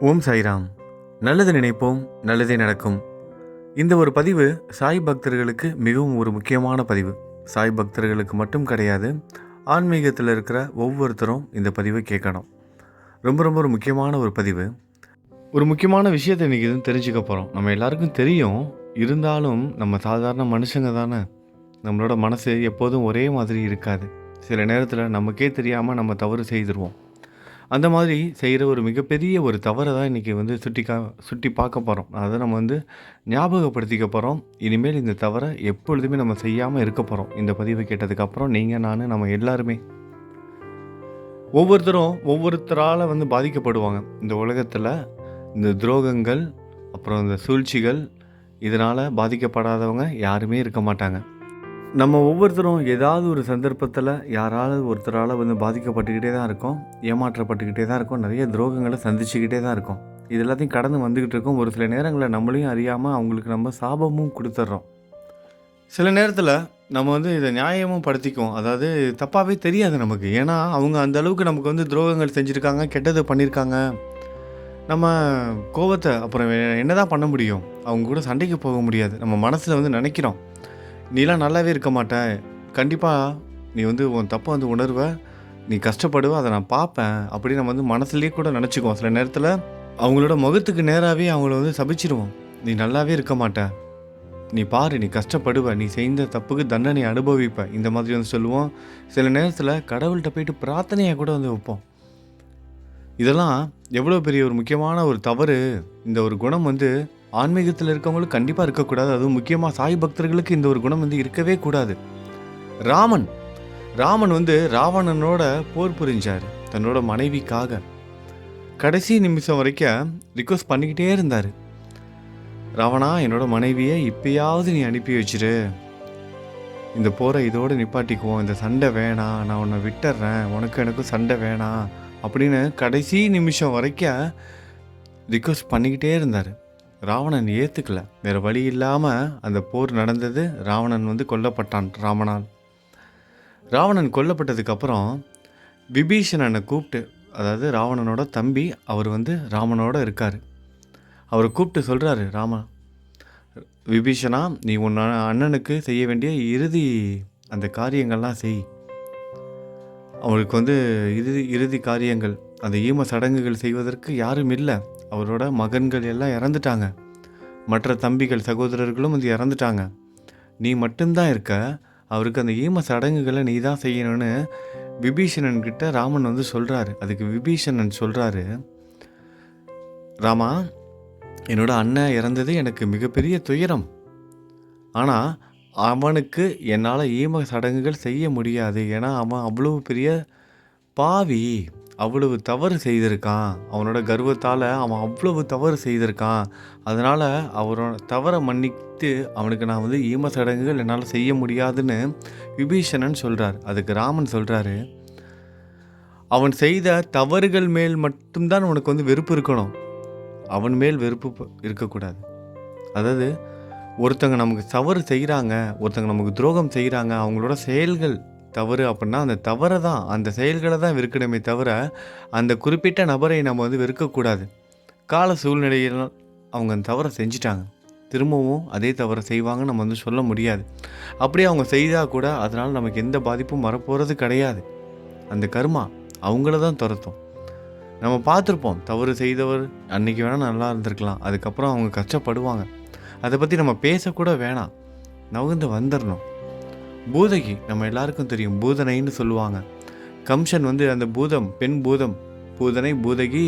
ஓம் சாய்ராம். நல்லது நினைப்போம் நல்லதே நடக்கும். இந்த ஒரு பதிவு சாய் பக்தர்களுக்கு மிகவும் ஒரு முக்கியமான பதிவு. சாய் பக்தர்களுக்கு மட்டும் கிடையாது ஆன்மீகத்தில் இருக்கிற ஒவ்வொருத்தரும் இந்த பதிவை கேட்கணும். ரொம்ப ரொம்ப ஒரு முக்கியமான ஒரு பதிவு. ஒரு முக்கியமான விஷயத்தை இன்றைக்கி எதுவும் தெரிஞ்சுக்க போகிறோம் நம்ம எல்லாருக்கும் தெரியும் இருந்தாலும் நம்ம சாதாரண மனுஷங்க தானே. நம்மளோட மனசு எப்போதும் ஒரே மாதிரி இருக்காது. சில நேரத்தில் நமக்கே தெரியாமல் நம்ம தவறு செய்திருவோம். அந்த மாதிரி செய்கிற ஒரு மிகப்பெரிய ஒரு தவறை தான் இன்றைக்கி வந்து சுட்டி கா சுட்டி பார்க்க போகிறோம் அதை நம்ம வந்து ஞாபகப்படுத்திக்க போகிறோம் இனிமேல் இந்த தவறை எப்பொழுதுமே நம்ம செய்யாமல் இருக்க போகிறோம் இந்த பதிவை கேட்டதுக்கப்புறம் நீங்கள் நான் நம்ம எல்லாருமே. ஒவ்வொருத்தரும் ஒவ்வொருத்தரால் வந்து பாதிக்கப்படுவாங்க. இந்த உலகத்தில் இந்த துரோகங்கள் அப்புறம் இந்த சூழ்ச்சிகள் இதனால் பாதிக்கப்படாதவங்க யாருமே இருக்க மாட்டாங்க. நம்ம ஒவ்வொருத்தரும் ஏதாவது ஒரு சந்தர்ப்பத்தில் யாராவது ஒருத்தரால் வந்து பாதிக்கப்பட்டுக்கிட்டே தான் இருக்கோம் ஏமாற்றப்பட்டுக்கிட்டே தான் இருக்கோம் நிறைய துரோகங்களை சந்திச்சுக்கிட்டே தான் இருக்கோம். இது எல்லாத்தையும் கடந்து வந்துக்கிட்டு இருக்கோம். ஒரு சில நேரங்களில் நம்மளையும் அறியாமல் அவங்களுக்கு நம்ம சாபமும் கொடுத்துட்றோம் சில நேரத்தில் நம்ம வந்து இதை நியாயமும் படுத்திக்குவோம். அதாவது தப்பாகவே தெரியாது நமக்கு. ஏன்னா அவங்க அந்த அளவுக்கு நமக்கு வந்து துரோகங்கள் செஞ்சுருக்காங்க கெட்டது பண்ணியிருக்காங்க நம்ம கோபத்தை அப்புறம் என்னதான் பண்ண முடியும்? அவங்க கூட சண்டைக்கு போக முடியாது. நம்ம மனசில் வந்து நினைக்கிறோம். நீலாம் நல்லாவே இருக்க மாட்ட கண்டிப்பாக நீ வந்து உன் தப்பை வந்து உணர்வ நீ கஷ்டப்படுவ அதை நான் பார்ப்பேன் அப்படி நம்ம வந்து மனசுலேயே கூட நினச்சிக்குவோம். சில நேரத்தில் அவங்களோட முகத்துக்கு நேராகவே அவங்கள வந்து சபிச்சிருவோம். நீ நல்லாவே இருக்க மாட்ட நீ பாரு நீ கஷ்டப்படுவ நீ செய்த தப்புக்கு தண்டனை அனுபவிப்ப இந்த மாதிரி வந்து சொல்லுவோம். சில நேரத்தில் கடவுள்கிட்ட போயிட்டு பிரார்த்தனையாக கூட வந்து வைப்போம். இதெல்லாம் எவ்வளோ பெரிய ஒரு முக்கியமான ஒரு தவறு. இந்த ஒரு குணம் வந்து ஆன்மீகத்தில் இருக்கவங்களுக்கு கண்டிப்பாக இருக்கக்கூடாது. அதுவும் முக்கியமாக சாய் பக்தர்களுக்கு இந்த ஒரு குணம் வந்து இருக்கவே கூடாது. ராமன். ராமன் வந்து ராவணனோட போர் புரிஞ்சார். தன்னோட மனைவிக்காக. கடைசி நிமிஷம் வரைக்கும் ரிக்வஸ்ட் பண்ணிக்கிட்டே இருந்தார். ராவணா என்னோட மனைவியை இப்பயாவது நீ அனுப்பி வச்சிரு. இந்த போரை இதோடு நிப்பாட்டிக்குவோம். இந்த சண்டை வேணாம். நான் உன்னை விட்டுறேன். உனக்கு எனக்கும் சண்டை வேணாம். அப்படின்னு கடைசி நிமிஷம் வரைக்கும் ரிக்வஸ்ட் பண்ணிக்கிட்டே இருந்தார். ராவணன் ஏற்றுக்கல வேறு வழி இல்லாமல் அந்த போர் நடந்தது ராவணன் வந்து கொல்லப்பட்டான் ராமனால் ராவணன் கொல்லப்பட்டதுக்கப்புறம் விபீஷணனை கூப்பிட்டு அதாவது ராவணனோட தம்பி அவர் வந்து ராமனோட இருக்கார். அவரை கூப்பிட்டு சொல்கிறாரு ராம விபீஷணா நீ உன் அண்ணனுக்கு செய்ய வேண்டிய இறுதி அந்த காரியங்கள்லாம் செய். அவருக்கு வந்து இறுதி இறுதி காரியங்கள் அந்த ஈம சடங்குகள் செய்வதற்கு யாரும் இல்லை. அவரோட மகன்கள் எல்லாம் இறந்துட்டாங்க. மற்ற தம்பிகள் சகோதரர்களும் வந்து இறந்துட்டாங்க. நீ மட்டும்தான் இருக்க அவருக்கு அந்த ஈம சடங்குகளை நீ தான் செய்யணும்னு விபீஷணன் கிட்ட ராமன் வந்து சொல்கிறாரு அதுக்கு விபீஷணன் சொல்கிறாரு ராமா என்னோட அண்ணன் இறந்தது எனக்கு மிகப்பெரிய துயரம். ஆனால் அவனுக்கு என்னால் ஈம சடங்குகள் செய்ய முடியாது. ஏன்னா அவன் அவ்வளோ பெரிய பாவி. அவ்வளவு தவறு செய்திருக்கான். அவனோட கர்வத்தால் அவன் அவ்வளவு தவறு செய்திருக்கான். அதனால் அவரோட தவறை மன்னித்து அவனுக்கு நான் வந்து ஈம சடங்குகள் என்னால் செய்ய முடியாதுன்னு விபீஷணன் சொல்கிறார் அதுக்கு ராமன் சொல்கிறாரு அவன் செய்த தவறுகள் மேல் மட்டும்தான் உனக்கு வந்து வெறுப்பு இருக்கணும். அவன் மேல் வெறுப்பு இருக்கக்கூடாது. அதாவது ஒருத்தங்க நமக்கு தவறு செய்கிறாங்க ஒருத்தங்க நமக்கு துரோகம் செய்கிறாங்க அவங்களோட செயல்கள் தவறு அப்படின்னா அந்த தவறை தான் அந்த செயல்களை தான் வெறுக்கணுமே தவிர அந்த குறிப்பிட்ட நபரை நம்ம வந்து வெறுக்கக்கூடாது. கால சூழ்நிலையில் அவங்க அந்த தவறை செஞ்சிட்டாங்க. திரும்பவும் அதே தவறை செய்வாங்கன்னு நம்ம வந்து சொல்ல முடியாது. அப்படியே அவங்க செய்தால் கூட அதனால் நமக்கு எந்த பாதிப்பும் வரப்போகிறது கிடையாது. அந்த கர்மா அவங்கள தான் துரத்தும். நம்ம பார்த்துருப்போம் தவறு செய்தவர் அன்றைக்கி வேணால் நல்லா இருந்திருக்கலாம் அதுக்கப்புறம் அவங்க கஷ்டப்படுவாங்க. அதை பற்றி நம்ம பேசக்கூட வேணாம். நவுந்து வந்துடணும் பூதகி நம்ம எல்லாருக்கும் தெரியும் பூதனைன்னு சொல்லுவாங்க. கம்சன் வந்து அந்த பூதம் பெண் பூதம் பூதனை பூதகி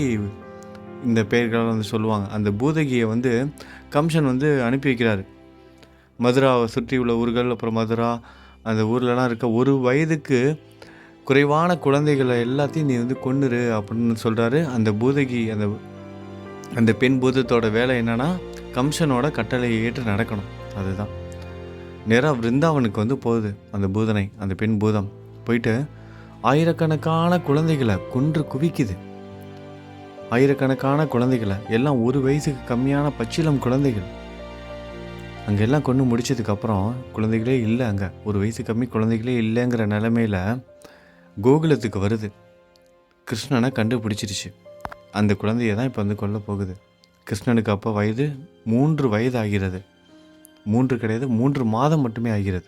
இந்த பெயர்களால் வந்து சொல்லுவாங்க. அந்த பூதகியை வந்து கம்சன் வந்து அனுப்பி வைக்கிறாரு. மதுராவை சுற்றி உள்ள ஊர்கள் அப்புறம் மதுரா அந்த ஊர்லலாம் இருக்க ஒரு வயதுக்கு குறைவான குழந்தைகளை எல்லாத்தையும் நீ வந்து கொன்னுரு அப்படின்னு சொல்கிறாரு அந்த பூதகி அந்த அந்த பெண் பூதத்தோட வேலை என்னென்னா கம்சனோட கட்டளையை ஏற்று நடக்கணும். அதுதான். நேராக விருந்தாவனுக்கு வந்து போகுது. அந்த பூதனை அந்த பெண் பூதம். போயிட்டு ஆயிரக்கணக்கான குழந்தைகளை கொன்று குவிக்குது. ஆயிரக்கணக்கான குழந்தைகளை எல்லாம் ஒரு வயசுக்கு கம்மியான பச்சிலம் குழந்தைகள். அங்கே எல்லாம் கொண்டு முடிச்சதுக்கப்புறம் குழந்தைகளே இல்லை அங்கே. ஒரு வயசு கம்மி குழந்தைகளே இல்லைங்கிற நிலமையில கோகுலத்துக்கு வருது. கிருஷ்ணனை கண்டுபிடிச்சிருச்சு. அந்த குழந்தைய தான் இப்போ வந்து கொல்ல போகுது. கிருஷ்ணனுக்கு அப்போ வயது மூன்று வயது ஆகிறது மூன்று கிடையாது மூன்று மாதம் மட்டுமே ஆகிறது.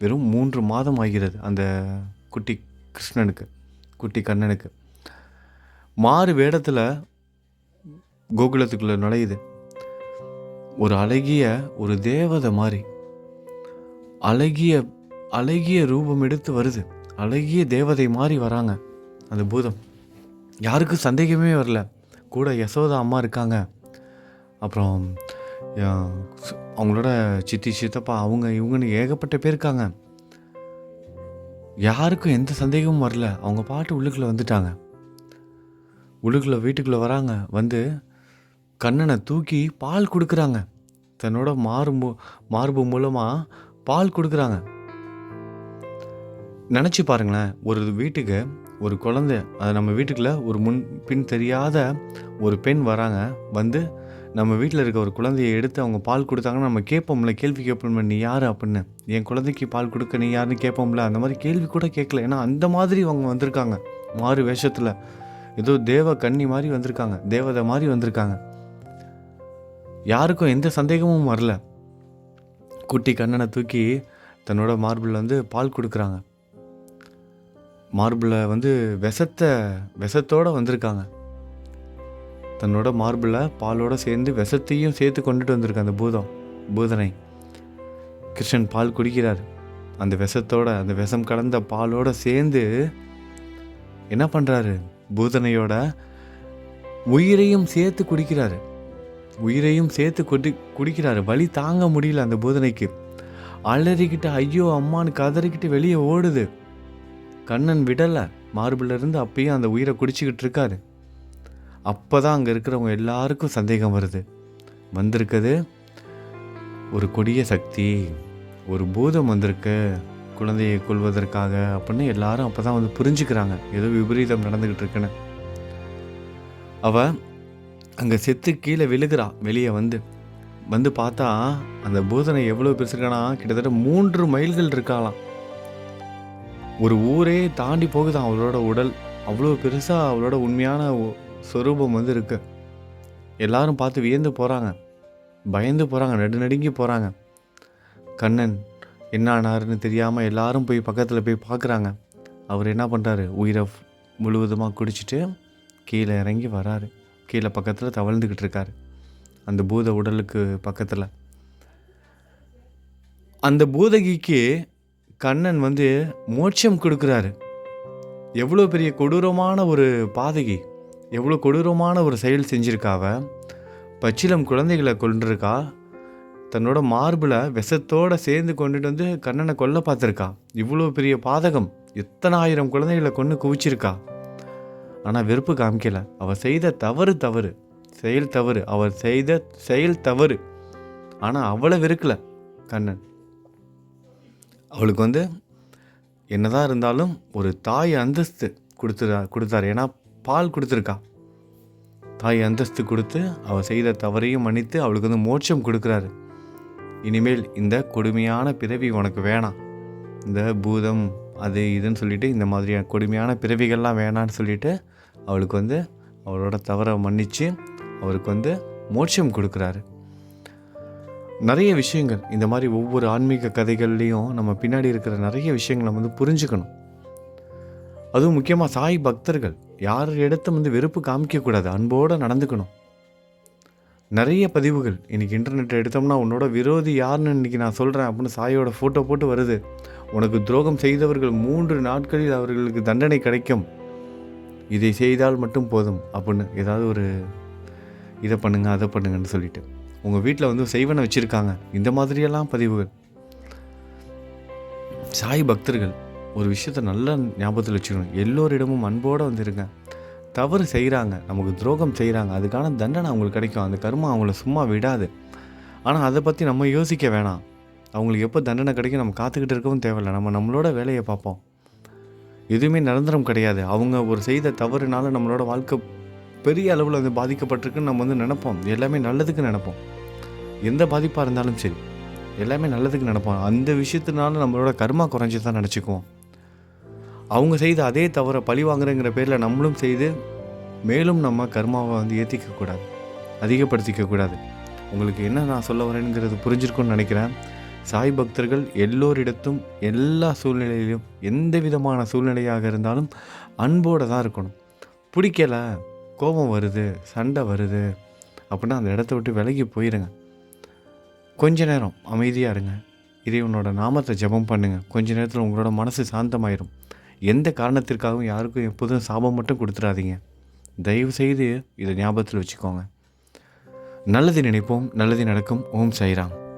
வெறும் மூன்று மாதம் ஆகிறது அந்த குட்டி கிருஷ்ணனுக்கு குட்டி கண்ணனுக்கு. மாறு வேடத்தில் கோகுலத்துக்குள்ளே நுழையுது. ஒரு அழகிய ஒரு தேவதை மாதிரி அழகிய அழகிய ரூபம் எடுத்து வருது. அழகிய தேவதை மாதிரி வராங்க அந்த பூதம். யாருக்கும் சந்தேகமே வரல. கூட யசோதா அம்மா இருக்காங்க. அப்புறம் அவங்களோட சித்தி சித்தப்பா அவங்க இவங்கன்னு ஏகப்பட்ட பேர் இருக்காங்க. யாருக்கும் எந்த சந்தேகமும் வரல. அவங்க பாட்டு உள்ளுக்குள்ளே வந்துட்டாங்க. உள்ளுக்குள்ளே வீட்டுக்குள்ளே வராங்க. வந்து கண்ணனை தூக்கி பால் கொடுக்குறாங்க. தன்னோட மார்பு மார்பு மூலமாக பால் கொடுக்குறாங்க. நினச்சி பாருங்களேன் ஒரு வீட்டுக்கு ஒரு குழந்தை அது நம்ம வீட்டுக்குள்ள ஒரு முன் பின் தெரியாத ஒரு பெண் வராங்க. வந்து நம்ம வீட்டில் இருக்க ஒரு குழந்தையை எடுத்து அவங்க பால் கொடுத்தாங்கன்னா நம்ம கேட்போம்ல கேள்வி கேட்போம்ல நீ யார்? அப்படின்னு. என் குழந்தைக்கு பால் கொடுக்க நீ யாருன்னு கேட்போம்ல? அந்த மாதிரி கேள்வி கூட கேட்கல. ஏன்னா அந்த மாதிரி அவங்க வந்திருக்காங்க. மாறு வேஷத்தில். ஏதோ தேவ கன்னி மாதிரி வந்திருக்காங்க. தேவதை மாதிரி வந்திருக்காங்க. யாருக்கும் எந்த சந்தேகமும் வரல. குட்டி கண்ணனை தூக்கி தன்னோட மார்பிளில் வந்து பால் கொடுக்குறாங்க. மார்பிளை வந்து விஷத்தை விஷத்தோடு வந்திருக்காங்க. தன்னோட மார்பில் பாலோடு சேர்ந்து விஷத்தையும் சேர்த்து கொண்டுட்டு வந்திருக்கு அந்த பூதம் பூதனை. கிருஷ்ணன் பால் குடிக்கிறார். அந்த விஷத்தோட அந்த விஷம் கலந்த பாலோடு சேர்ந்து என்ன பண்ணுறாரு பூதனையோட உயிரையும் சேர்த்து குடிக்கிறாரு. உயிரையும் சேர்த்து குடி குடிக்கிறாரு. வழி தாங்க முடியல அந்த பூதனைக்கு. அலறிக்கிட்டு ஐயோ அம்மான்னு கதறிக்கிட்டு வெளியே ஓடுது. கண்ணன் விடலை. மார்பிலிருந்து அப்பயும் அந்த உயிரை குடிச்சிக்கிட்டு இருக்காரு. அப்போ தான் அங்கே இருக்கிறவங்க எல்லாருக்கும் சந்தேகம் வருது. வந்திருக்குது ஒரு கொடிய சக்தி ஒரு பூதம் வந்திருக்கு குழந்தையை கொள்வதற்காக அப்படின்னு எல்லாரும் அப்போ தான் வந்து புரிஞ்சுக்கிறாங்க. ஏதோ விபரீதம் நடந்துக்கிட்டு இருக்குன்னு. அவள் அங்கே செத்து கீழே விழுகிறா வெளியே வந்து. வந்து பார்த்தா அந்த பூதனை எவ்வளோ பெருசுருக்கானா? கிட்டத்தட்ட மூன்று மைல்கள் இருக்காளாம். ஒரு ஊரே தாண்டி போகுதான் அவளோட உடல். அவ்வளோ பெருசாக அவளோட உண்மையான சொரூபம் வந்து இருக்கு. எல்லாரும் பார்த்து வியந்து போகிறாங்க பயந்து போகிறாங்க நடுநடுங்கி போகிறாங்க கண்ணன் என்ன ஆனாருன்னு தெரியாமல் எல்லாரும் போய் பக்கத்தில் போய் பார்க்குறாங்க அவர் என்ன பண்ணுறாரு உயிரை முழுவதுமாக குடிச்சிட்டு கீழே இறங்கி வராரு. கீழே பக்கத்தில் தவழ்ந்துக்கிட்டு இருக்காரு. அந்த பூத உடலுக்கு பக்கத்தில். அந்த பூதகிக்கு கண்ணன் வந்து மோட்சம் கொடுக்குறாரு. எவ்வளோ பெரிய கொடூரமான ஒரு பாதகி. எவ்வளோ கொடூரமான ஒரு செயல் செஞ்சிருக்காவ பச்சிலம் குழந்தைகளை கொண்டிருக்கா தன்னோட மார்பில் விஷத்தோடு சேர்ந்து கொண்டுட்டு வந்து கண்ணனை கொல்ல பார்த்துருக்கா? இவ்வளோ பெரிய பாதகம் எத்தனை ஆயிரம் குழந்தைகளை கொண்டு குவிச்சிருக்கா? ஆனால் வெறுப்பு காமிக்கலை. அவள் செய்த தவறு தவறு. செயல் தவறு. அவர் செய்த செயல் தவறு. ஆனால் அவளை வெறுக்கல கண்ணன். அவளுக்கு வந்து என்னதான் இருந்தாலும் ஒரு தாய் அந்தஸ்து கொடுத்துறா கொடுத்தாரு. ஏன்னா பால் கொடுத்துருக்கா. தாய் அந்தஸ்து கொடுத்து அவள் செய்த தவறையும் மன்னித்து அவளுக்கு வந்து மோட்சம் கொடுக்குறாரு. இனிமேல் இந்த கொடுமையான பிறவி உனக்கு வேணாம். இந்த பூதம் அது இதுன்னு சொல்லிட்டு இந்த மாதிரியான கொடுமையான பிறவிகள்லாம் வேணான்னு சொல்லிட்டு அவளுக்கு வந்து அவளோட தவறை மன்னித்து அவருக்கு வந்து மோட்சம் கொடுக்குறாரு. நிறைய விஷயங்கள் இந்த மாதிரி ஒவ்வொரு ஆன்மீக கதைகள்லேயும் நம்ம பின்னாடி இருக்கிற நிறைய விஷயங்களை நம்ம வந்து புரிஞ்சுக்கணும். அதுவும் முக்கியமாக சாய் பக்தர்கள் யார் இடத்தும் வந்து வெறுப்பு காமிக்கக்கூடாது. அன்போடு நடந்துக்கணும். நிறைய பதிவுகள். இன்றைக்கி இன்டர்நெட் எடுத்தோம்னா உன்னோட விரோதி யாருன்னு இன்றைக்கி நான் சொல்கிறேன் அப்படின்னு சாயோட ஃபோட்டோ போட்டு வருது. உனக்கு துரோகம் செய்தவர்கள் மூன்று நாட்களில் அவர்களுக்கு தண்டனை கிடைக்கும். இதை செய்தால் மட்டும் போதும் அப்படின்னு ஏதாவது ஒரு இதை பண்ணுங்கள் அதை பண்ணுங்கன்னு சொல்லிட்டு. உங்கள் வீட்டில் வந்து செய்வனை வச்சுருக்காங்க. இந்த மாதிரியெல்லாம் பதிவுகள். சாய் பக்தர்கள். ஒரு விஷயத்தை நல்லா ஞாபகத்தில் வச்சுக்கணும். எல்லோரிடமும் அன்போடு வந்துருங்க. தவறு செய்கிறாங்க நமக்கு துரோகம் செய்கிறாங்க அதுக்கான தண்டனை அவங்களுக்கு கிடைக்கும். அந்த கர்மா அவங்கள சும்மா விடாது. ஆனால் அதை பற்றி நம்ம யோசிக்க வேணாம். அவங்களுக்கு எப்போ தண்டனை கிடைக்கும் நம்ம காத்துக்கிட்டு இருக்கவும் தேவையில்லை. நம்ம நம்மளோட வேலையை பார்ப்போம். எதுவுமே நிரந்தரம் கிடையாது. அவங்க ஒரு செய்த தவறுனால நம்மளோட வாழ்க்கை பெரிய அளவில் வந்து பாதிக்கப்பட்டிருக்குன்னு நம்ம வந்து நினப்போம். எல்லாமே நல்லதுக்கு நினைப்போம். எந்த பாதிப்பாக இருந்தாலும் சரி. எல்லாமே நல்லதுக்கு நினப்போம். அந்த விஷயத்தினால நம்மளோட கர்மா குறைஞ்சி தான் நினச்சிக்குவோம். அவங்க செய்த அதே தவறை பழி வாங்குறேங்கிற பேரில் நம்மளும் செய்து மேலும் நம்ம கர்மாவை வந்து ஏற்றிக்கக்கூடாது அதிகப்படுத்திக்கக்கூடாது உங்களுக்கு என்ன நான் சொல்ல வரேங்கிறது புரிஞ்சிருக்கும்னு நினைக்கிறேன். சாய் பக்தர்கள் எல்லோரிடத்தும் எல்லா சூழ்நிலையிலும் எந்த விதமான சூழ்நிலையாக இருந்தாலும் அன்போடு தான் இருக்கணும். பிடிக்கல கோபம் வருது சண்டை வருது அப்படின்னா அந்த இடத்த விட்டு விலகி போயிடுங்க கொஞ்ச நேரம் அமைதியாக இருங்க. இறைவனோட நாமத்தை ஜெபம் பண்ணுங்கள் கொஞ்ச நேரத்தில் உங்களோட மனசு சாந்தமாயிரும். எந்த காரணத்திற்காகவும் யாருக்கும் எப்போதும் சாபம் மட்டும் கொடுத்துடாதீங்க. தயவு செய்து இதை ஞாபகத்தில் வச்சுக்கோங்க. நல்லது நினைப்போம் நல்லது நடக்கும். ஓம் சைராம்